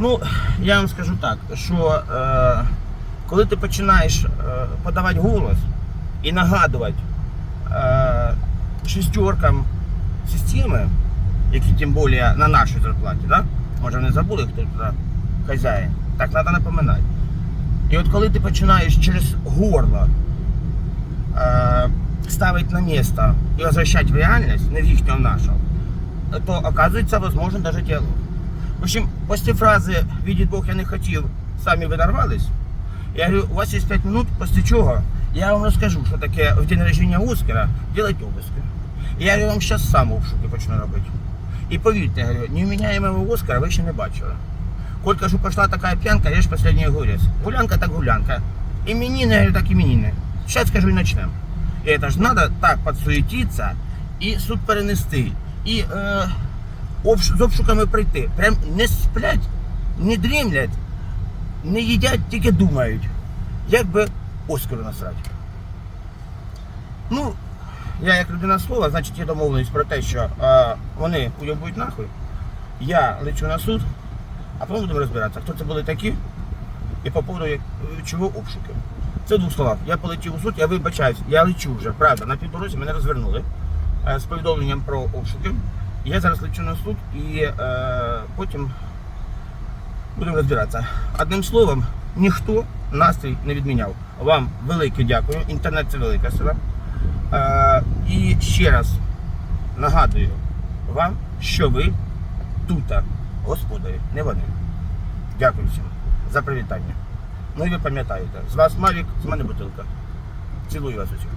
Ну, я вам скажу так, що е, коли ти починаєш е, подавати голос і нагадувати е, шестеркам системи, які тим більше на нашій зарплаті, да? може вони забули, хто туди хазяїн, так треба напоминати. І от коли ти починаєш через горло е, ставити на місце і возвращати в реальність, не в а в нашу, то оказывается возможен даже диалог. В общем, после фразы «Видит Бог, я не хотел, сами вы нарвались», я говорю, у вас есть 5 минут, после чего я вам расскажу, что таке в день рождения Оскара делать обыски. Я говорю, вам сейчас сам обшуки почну робити. І повірте, я говорю, невміняємого Оскара ви ще не бачили. Коль кажу, пошла така п'янка, я ж последний огурец. Гулянка так гулянка. Именины, я говорю, так именины. Сейчас скажу и начнем. И это же надо так подсуетиться і суд перенести. І е, обш- з обшуками прийти. Прям не сплять, не дрімлять, не їдять, тільки думають. Як би Оскару насрати. Ну, я як людина слова, значить є домовленість про те, що е, вони уйобують нахуй. Я лечу на суд, а потім будемо розбиратися, хто це були такі і по поводу чого обшуки. Це в двох словах. Я полетів у суд, я вибачаюсь, я лечу вже, правда, на півдорозі мене розвернули е, з повідомленням про обшуки. Я зараз лечу на суд і е, потім будемо розбиратися. Одним словом, ніхто настрій не відміняв. Вам велике дякую. Інтернет це велика сила. Е, і ще раз нагадую вам, що ви тут господарі, не вони. Дякую всім за привітання. Ну і ви пам'ятаєте, з вас Мавік, з мене бутилка. Цілую вас усіх.